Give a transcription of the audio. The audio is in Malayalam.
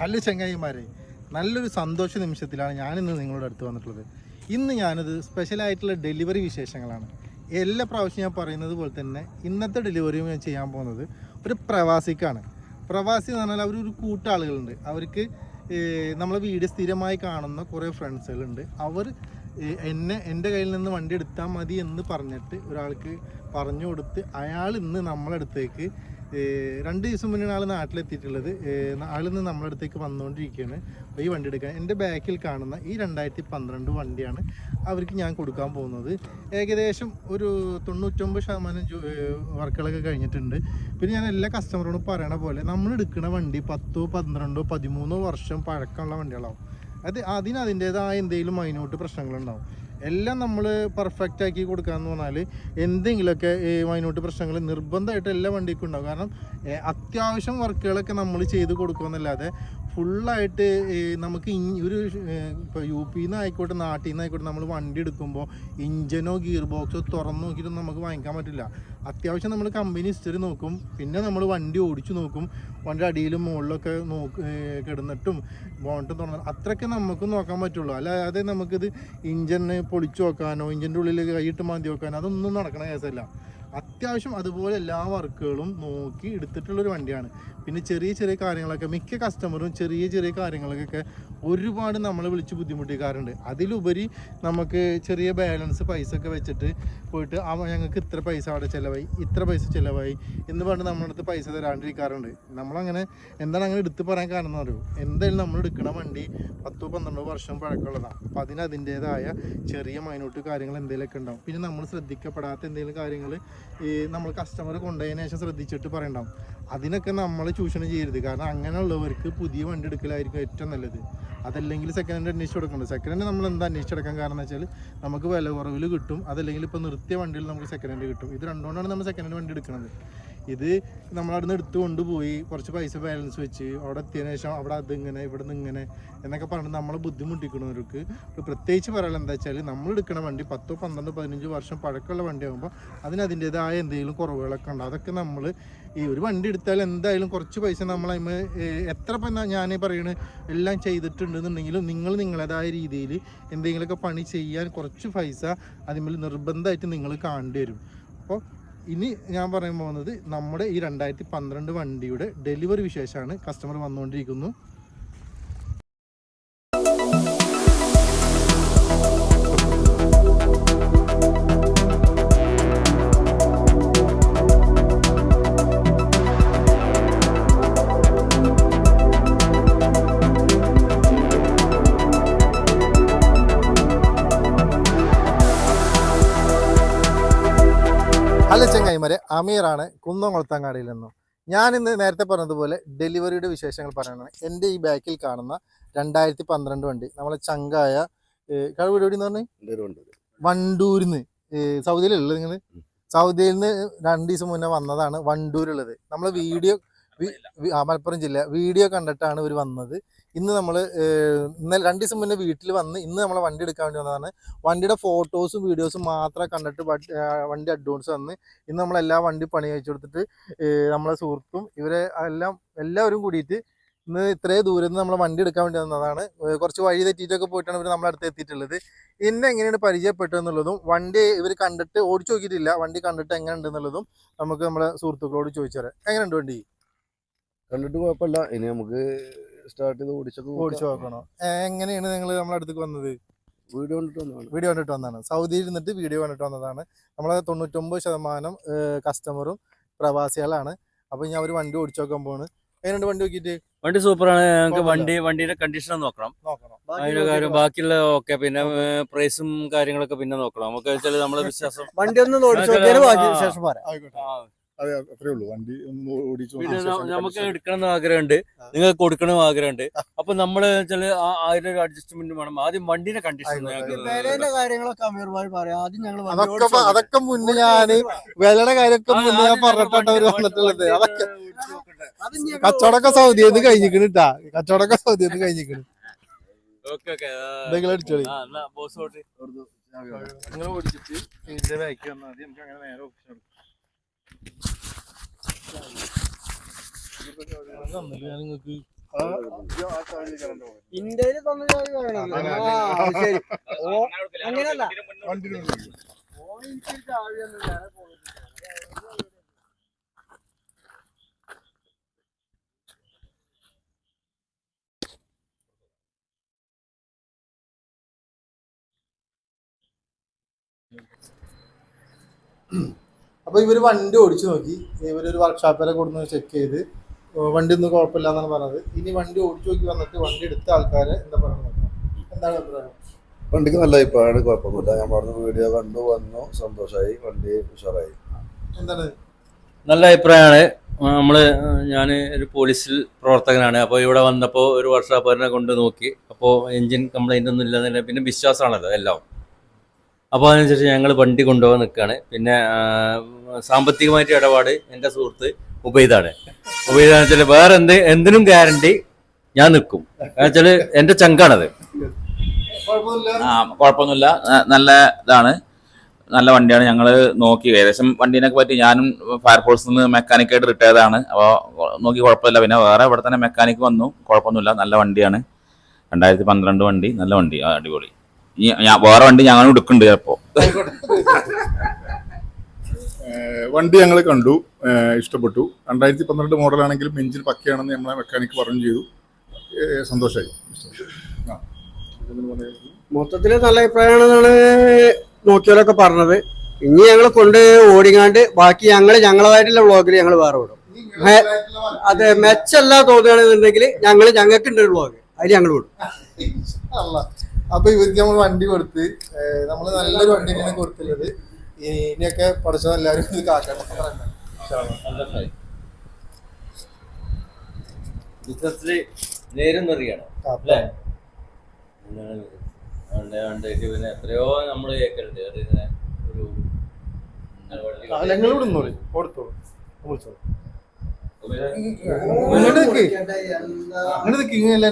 ഹലോ ചങ്ങായിമാരെ നല്ലൊരു സന്തോഷ നിമിഷത്തിലാണ് ഞാനിന്ന് നിങ്ങളുടെ അടുത്ത് വന്നിട്ടുള്ളത്. ഇന്ന് ഞാനത് സ്പെഷ്യലായിട്ടുള്ള ഡെലിവറി വിശേഷങ്ങളാണ്. എല്ലാ പ്രാവശ്യം ഞാൻ പറയുന്നത് പോലെ തന്നെ ഇന്നത്തെ ഡെലിവറിയും ഞാൻ ചെയ്യാൻ പോകുന്നത് ഒരു പ്രവാസിക്കാണ്. പ്രവാസി എന്ന് പറഞ്ഞാൽ അവർ ഒരു കൂട്ടാളുകളുണ്ട്. അവർക്ക് നമ്മളെ വീട് സ്ഥിരമായി കാണുന്ന കുറേ ഫ്രണ്ട്സുകളുണ്ട്. അവർ എന്നെ എന്റെ കയ്യിൽ നിന്ന് വണ്ടി എടുത്താൽ മതി എന്ന് പറഞ്ഞിട്ട് ഒരാൾക്ക് പറഞ്ഞു കൊടുത്ത് അയാൾ ഇന്ന് നമ്മളെ അടുത്തേക്ക് ഏഹ്, രണ്ട് ദിവസം മുന്നേ ആൾ നാട്ടിലെത്തിയിട്ടുള്ളത്. ആളിന്ന് നമ്മുടെ അടുത്തേക്ക് വന്നുകൊണ്ടിരിക്കുകയാണ്. അപ്പോൾ ഈ വണ്ടി എടുക്കാൻ. എന്റെ ബാക്കിൽ കാണുന്ന ഈ രണ്ടായിരത്തി പന്ത്രണ്ട് വണ്ടിയാണ് അവർക്ക് ഞാൻ കൊടുക്കാൻ പോകുന്നത്. ഏകദേശം ഒരു തൊണ്ണൂറ്റൊമ്പത് ശതമാനം വർക്കുകളൊക്കെ കഴിഞ്ഞിട്ടുണ്ട്. പിന്നെ ഞാൻ എല്ലാ കസ്റ്റമറോടും പറയണ പോലെ നമ്മൾ എടുക്കുന്ന വണ്ടി പത്തോ പന്ത്രണ്ടോ പതിമൂന്നോ വർഷം പഴക്കമുള്ള വണ്ടികളാവും. അത് അതിന് അതിന്റെതായ എന്തെങ്കിലും മൈനോട്ട് പ്രശ്നങ്ങളുണ്ടാവും. എല്ലാം നമ്മൾ പെർഫെക്റ്റ് ആക്കി കൊടുക്കാന്ന് പറഞ്ഞാൽ എന്തെങ്കിലുമൊക്കെ മൈനോട്ട് പ്രശ്നങ്ങൾ നിർബന്ധമായിട്ട് എല്ലാ വണ്ടിക്കും ഉണ്ടാവും. കാരണം അത്യാവശ്യം വർക്കുകളൊക്കെ നമ്മൾ ചെയ്ത് കൊടുക്കുമെന്നല്ലാതെ ഫുള്ളായിട്ട് നമുക്ക് ഒരു ഇപ്പോൾ യു പിയിൽ നിന്ന് ആയിക്കോട്ടെ നാട്ടിൽ നിന്ന് ആയിക്കോട്ടെ നമ്മൾ വണ്ടി എടുക്കുമ്പോൾ ഇഞ്ചനോ ഗിയർ ബോക്സോ തുറന്നു നോക്കിയിട്ടൊന്നും നമുക്ക് വാങ്ങിക്കാൻ പറ്റില്ല. അത്യാവശ്യം നമ്മൾ കമ്പനി ഹിസ്റ്ററി നോക്കും പിന്നെ നമ്മൾ വണ്ടി ഓടിച്ചു നോക്കും വണ്ടി അടിയിലും മുകളിലൊക്കെ നോക്ക് കിടന്നിട്ടും ബോണ്ടും തുറന്നു അത്രയൊക്കെ നമുക്ക് നോക്കാൻ പറ്റുള്ളൂ. അല്ലാതെ നമുക്കിത് ഇഞ്ചിന് പൊളിച്ചു നോക്കാനോ ഇഞ്ചിന്റെ ഉള്ളിൽ കൈയിട്ട് മാന്തി നോക്കാനോ അതൊന്നും നടക്കണ കേസല്ല അത്യാവശ്യം അതുപോലെ എല്ലാ വർക്കുകളും നോക്കി എടുത്തിട്ടുള്ളൊരു വണ്ടിയാണ്. പിന്നെ ചെറിയ ചെറിയ കാര്യങ്ങളൊക്കെ മിക്ക കസ്റ്റമറും ചെറിയ ചെറിയ കാര്യങ്ങൾക്കൊക്കെ ഒരുപാട് നമ്മളെ വിളിച്ച് ബുദ്ധിമുട്ടിക്കാറുണ്ട്. അതിലുപരി നമുക്ക് ചെറിയ ബാലൻസ് പൈസ ഒക്കെ വെച്ചിട്ട് പോയിട്ട് ആ ഞങ്ങൾക്ക് ഇത്ര പൈസ അവിടെ ചിലവായി ഇത്ര പൈസ ചിലവായി എന്ന് പറഞ്ഞ് നമ്മുടെ അടുത്ത് പൈസ തരാണ്ടിരിക്കാറുണ്ട്. നമ്മളങ്ങനെ എന്താണ് അങ്ങനെ എടുത്ത് പറയാൻ കാരണം എന്ന് അറിയോ? എന്തായാലും നമ്മൾ എടുക്കുന്ന വണ്ടി പത്തോ പന്ത്രണ്ടോ വർഷം പഴക്കമുള്ളതാണ്. അപ്പോൾ അതിന് അതിന്റേതായ ചെറിയ മൈനോട്ട് കാര്യങ്ങൾ എന്തെങ്കിലുമൊക്കെ ഉണ്ടാവും. പിന്നെ നമ്മൾ ശ്രദ്ധിക്കപ്പെടാത്ത എന്തെങ്കിലും കാര്യങ്ങൾ ഈ നമ്മൾ കസ്റ്റമർ കൊണ്ടുപോയതിനു ശേഷം ശ്രദ്ധിച്ചിട്ട് പറയണ്ടാവും. അതിനൊക്കെ നമ്മൾ ചൂഷണം ചെയ്യരുത്. കാരണം അങ്ങനെയുള്ളവർക്ക് പുതിയ വണ്ടി എടുക്കലായിരിക്കും ഏറ്റവും നല്ലത്. അതല്ലെങ്കിൽ സെക്കൻഡ് ഹാൻഡ് അന്വേഷിച്ച് കൊടുക്കണം സെക്കൻഡ് ഹാൻഡ് നമ്മൾ എന്താ അന്വേഷിച്ചെടുക്കാൻ കാരണം എന്ന് വെച്ചാൽ നമുക്ക് വില കുറവിൽ കിട്ടും. അതല്ലെങ്കിൽ ഇപ്പോൾ നിർത്തിയ വണ്ടിയിൽ നമുക്ക് സെക്കൻഡ് ഹാൻഡ് കിട്ടും. ഇത് രണ്ടുകൊണ്ടാണ് നമ്മൾ സെക്കൻഡ് ഹാൻഡ് വണ്ടി എടുക്കുന്നത് ഇത് നമ്മളവിടുന്ന് എടുത്ത് കൊണ്ടുപോയി കുറച്ച് പൈസ ബാലൻസ് വെച്ച് അവിടെ എത്തിയതിനു ശേഷം അവിടെ അതിങ്ങനെ ഇവിടെ നിന്ന് ഇങ്ങനെ എന്നൊക്കെ പറഞ്ഞ് നമ്മളെ ബുദ്ധിമുട്ടിക്കുന്നവർക്ക് ഒരു പ്രത്യേകിച്ച് പറയാനുള്ള എന്താ വെച്ചാൽ നമ്മൾ എടുക്കുന്ന വണ്ടി പത്തോ പന്ത്രണ്ടോ പതിനഞ്ച് വർഷം പഴക്കമുള്ള വണ്ടിയാകുമ്പോൾ അതിന് അതിന്റെതായ എന്തെങ്കിലും കുറവുകളൊക്കെ ഉണ്ട്. അതൊക്കെ നമ്മൾ ഈ ഒരു വണ്ടി എടുത്താൽ എന്തായാലും കുറച്ച് പൈസ നമ്മൾ അതിന് എത്ര ഞാൻ പറയണ എല്ലാം ചെയ്തിട്ടുണ്ടെന്നുണ്ടെങ്കിലും നിങ്ങൾ നിങ്ങളേതായ രീതിയിൽ എന്തെങ്കിലുമൊക്കെ പണി ചെയ്യാൻ കുറച്ച് പൈസ അതിന്മേൽ നിർബന്ധമായിട്ട് നിങ്ങൾ കാണേണ്ടി വരും. അപ്പോൾ ഇനി ഞാൻ പറയാൻ പോകുന്നത് നമ്മുടെ ഈ രണ്ടായിരത്തി പന്ത്രണ്ട് വണ്ടിയുടെ ഡെലിവറി വിശേഷമാണ് കസ്റ്റമർ വന്നുകൊണ്ടിരിക്കുന്നു. ഹലോ ചെങ്ങായിമാരെ അമീറാണ് കുന്നംകുളത്തങ്ങാടിയിൽ നിന്നും. ഞാൻ ഇന്ന് നേരത്തെ പറഞ്ഞതുപോലെ ഡെലിവറിയുടെ വിശേഷങ്ങൾ പറയണം എന്റെ ഈ ബാക്കിൽ കാണുന്ന രണ്ടായിരത്തി പന്ത്രണ്ട് വണ്ടി നമ്മളെ ചങ്കായ കഴിവ് എവിടെ എന്ന് വണ്ടൂരിൽ വണ്ടൂരിന്ന്. സൗദിയിലുള്ളത് നിങ്ങൾ സൗദിയിൽ നിന്ന് രണ്ട് ദിവസം മുന്നേ വന്നതാണ് വണ്ടൂരുള്ളത്. നമ്മൾ വീഡിയോ മലപ്പുറം ജില്ല. വീഡിയോ കണ്ടിട്ടാണ് ഇവർ വന്നത്. ഇന്ന് നമ്മൾ ഇന്നലെ രണ്ട് ദിവസം മുന്നേ വീട്ടിൽ വന്ന് ഇന്ന് നമ്മളെ വണ്ടി എടുക്കാൻ വേണ്ടി വന്നതാണ്. വണ്ടിയുടെ ഫോട്ടോസും വീഡിയോസും മാത്രം കണ്ടിട്ട് വണ്ടി അഡ്വാൻസ് വന്ന് ഇന്ന് നമ്മളെല്ലാ വണ്ടി പണി കഴിച്ചു കൊടുത്തിട്ട് നമ്മളെ സുഹൃത്തും ഇവരെ എല്ലാം എല്ലാവരും കൂടിയിട്ട് ഇന്ന് ഇത്രയും ദൂരം നിന്ന് നമ്മളെ വണ്ടി എടുക്കാൻ വേണ്ടി വന്നതാണ്. കുറച്ച് വഴി തെറ്റിയിട്ടൊക്കെ പോയിട്ടാണ് ഇവർ നമ്മളെ അടുത്ത് എത്തിയിട്ടുള്ളത്. ഇന്ന് എങ്ങനെയാണ് പരിചയപ്പെട്ടതെന്നുള്ളതും വണ്ടി ഇവർ കണ്ടിട്ട് ഓടിച്ചു നോക്കിയിട്ടില്ല വണ്ടി കണ്ടിട്ട് എങ്ങനെ ഉണ്ടെന്നുള്ളതും നമുക്ക് നമ്മളെ സുഹൃത്തുക്കളോട് ചോദിച്ചു തരാം എങ്ങനെയുണ്ട് വണ്ടി? കണ്ടിട്ട് കുഴപ്പമില്ല. ഇനി നമുക്ക് സ്റ്റാർട്ട് ചെയ്ത് ഓടിച്ചൊക്കെ ഓടിച്ചു നോക്കണോ? എങ്ങനെയാണ് നിങ്ങൾ നമ്മളെ അടുത്തേക്ക് വന്നത്? വീഡിയോ കണ്ടിട്ട് വന്നതാണ്. വീഡിയോ കണ്ടിട്ട് വന്നതാണ്. സൗദിയിൽ ഇരുന്നിട്ട് വീഡിയോ കണ്ടിട്ട് വന്നതാണ്. നമ്മളെ തൊണ്ണൂറ്റൊമ്പത് ശതമാനം കസ്റ്റമറും പ്രവാസികളാണ്. അപ്പൊ ഞാൻ ഒരു വണ്ടി ഓടിച്ചു നോക്കാൻ പോണ് എങ്ങനെയുണ്ട് വണ്ടി നോക്കിയിട്ട്? വണ്ടി സൂപ്പറാണ്. ഞങ്ങൾക്ക് കുഴപ്പമില്ല. വണ്ടി വണ്ടിയുടെ കണ്ടീഷൻ നോക്കണം. നോക്കണം? അതിന്റെ കാര്യം ബാക്കിയുള്ള ഓക്കെ പിന്നെ പ്രൈസും കാര്യങ്ങളൊക്കെ പിന്നെ നോക്കണം. നമുക്ക് വെച്ചാൽ നമ്മളെ വിശ്വാസം വണ്ടി ഒന്ന് ഓടിച്ചു ശേഷം അതെ അത്രേ ഉള്ളൂ. വണ്ടി നമുക്ക് എടുക്കണം എന്ന് ആഗ്രഹമുണ്ട്. നിങ്ങൾക്ക് കൊടുക്കണം ആഗ്രഹമുണ്ട്. അപ്പൊ നമ്മൾ വെച്ചാൽ അതിലൊരു അഡ്ജസ്റ്റ്മെന്റ് വേണം? ആദ്യം വണ്ടിന്റെ കണ്ടീഷൻ. വിലയുടെ കാര്യങ്ങളൊക്കെ അമീർമാർ പറയാം. ആദ്യം ഞങ്ങൾ അതൊക്കെ അതൊക്കെ മുന്നേ ഞാൻ വിലയുടെ കാര്യമൊക്കെ മുന്നേ ഞാൻ പറഞ്ഞിട്ടാണ് അവർ വന്നിട്ടുള്ളത്. അതൊക്കെ കച്ചവടമൊക്കെ സൗദിയിൽ നിന്ന് കഴിഞ്ഞിക്കണ് കച്ചവടമൊക്കെ എന്തെങ്കിലും അടിച്ചോളി. നിങ്ങൾ ഓടിച്ചിട്ട് ഇതിന്റെ ബാക്കി വന്നാൽ മതി. നമുക്ക് അങ്ങനെ നേരെ ഓപ്ഷൻ നിങ്ങൾക്ക് ഇന്ത്യയിൽ തന്ന. ആ, അത് ശരി ഓ അങ്ങനെയല്ല വണ്ടി ഓ എനിക്ക് ജാതിയൊന്നും വേറെ പോകുന്നില്ല. അപ്പൊ ഇവർ വണ്ടി ഓടിച്ചു നോക്കി ഇവരൊരു വർക്ക്ഷോപ്പിലെ കൊടുന്ന് ചെക്ക് ചെയ്ത് വണ്ടി ഒന്നും കുഴപ്പമില്ല എന്നാണ് പറഞ്ഞത്. ഇനി വണ്ടി ഓടിച്ചു നോക്കി വന്നിട്ട് വണ്ടി എടുത്ത ആൾക്കാരെ എന്താ പറയുന്നത് എന്താണ് അഭിപ്രായം? വണ്ടിക്ക് നല്ല അഭിപ്രായമാണ് കുഴപ്പമൊന്നുമില്ല. ഞാൻ പറഞ്ഞ വീഡിയോ കണ്ടു വന്നു സന്തോഷമായി വണ്ടി ഉഷാറായി. എന്താണ്? നല്ല അഭിപ്രായമാണ്. നമ്മൾ ഞാൻ ഒരു പോലീസിൽ പ്രവർത്തകനാണ്. അപ്പോൾ ഇവിടെ വന്നപ്പോൾ ഒരു വർഷാപ്പറിനെ കൊണ്ട് നോക്കി. അപ്പോൾ എൻജിൻ കംപ്ലൈന്റ് ഒന്നും ഇല്ലെന്നില്ല പിന്നെ വിശ്വാസമാണല്ലോ എല്ലാം. അപ്പോൾ അതിനനുസരിച്ച് ഞങ്ങൾ വണ്ടി കൊണ്ടുപോകാൻ നിൽക്കുകയാണ് പിന്നെ സാമ്പത്തികമായിട്ട് ഇടപാട് എന്റെ സുഹൃത്ത് ഉബൈദാണ് ഉബൈദാന്ന് വെച്ചാൽ വേറെ എന്ത് എന്തിനും ഗ്യാരണ്ടി ഞാൻ നിൽക്കും വെച്ചാൽ എന്റെ ചങ്കാണത്. ആ കുഴപ്പമൊന്നുമില്ല. നല്ല ഇതാണ്. നല്ല വണ്ടിയാണ്. ഞങ്ങൾ നോക്കി. ഏകദേശം വണ്ടീനൊക്കെ പറ്റി ഞാനും ഫയർഫോഴ്സിൽ നിന്ന് മെക്കാനിക്കായിട്ട് റിട്ടയർഡാണ് ആണ്. അപ്പോൾ നോക്കി കുഴപ്പമില്ല. പിന്നെ വേറെ ഇവിടെ തന്നെ മെക്കാനിക് വന്നു. കുഴപ്പമൊന്നുമില്ല. നല്ല വണ്ടിയാണ്. രണ്ടായിരത്തി പന്ത്രണ്ട് വണ്ടി. നല്ല വണ്ടി. അടിപൊളി. ഈ ഞാൻ വേറെ വണ്ടി ഞങ്ങളും എടുക്കുന്നുണ്ട് ചിലപ്പോൾ വണ്ടി ഞങ്ങൾ കണ്ടു. ഇഷ്ടപ്പെട്ടു. രണ്ടായിരത്തി പന്ത്രണ്ട് മോഡലാണെങ്കിലും എഞ്ചിൻ പക്കയാണെന്ന് നമ്മളെ മെക്കാനിക് പറഞ്ഞു ചെയ്തു. സന്തോഷമായി മൊത്തത്തിൽ നല്ല അഭിപ്രായമാണെന്നാണ് നോക്കിയവരൊക്കെ പറഞ്ഞത്. ഇനി ഞങ്ങൾ കൊണ്ട് ഓടിങ്ങാണ്ട് ബാക്കി ഞങ്ങൾ ഞങ്ങളതായിട്ടുള്ള വ്ളോഗിൽ ഞങ്ങൾ വേറെ വിടും അതെ മെച്ചല്ല തോന്നുകയാണെന്നുണ്ടെങ്കിൽ ഞങ്ങൾ ഞങ്ങൾക്കുണ്ട് ഒരു വ്ളോഗ് അതിൽ ഞങ്ങൾ വിടും അപ്പൊ ഇവർക്ക് നമ്മൾ വണ്ടി കൊടുത്ത് നമ്മൾ നല്ലൊരു വണ്ടി കൊടുത്തുള്ളത് ഇനിയൊക്കെ പഠിച്ചത് എല്ലാവരും ഇത് കാക്കണം ബിസിനസ്സിൽ നേരം നിറിയണം അല്ലേ ഉണ്ട്, ഉണ്ട്. പിന്നെ എത്രയോ നമ്മൾ കേൾക്കലുണ്ട് ഒരു കൊടുത്തോളൂ വിളിച്ചോളൂ ഇങ്ങനെ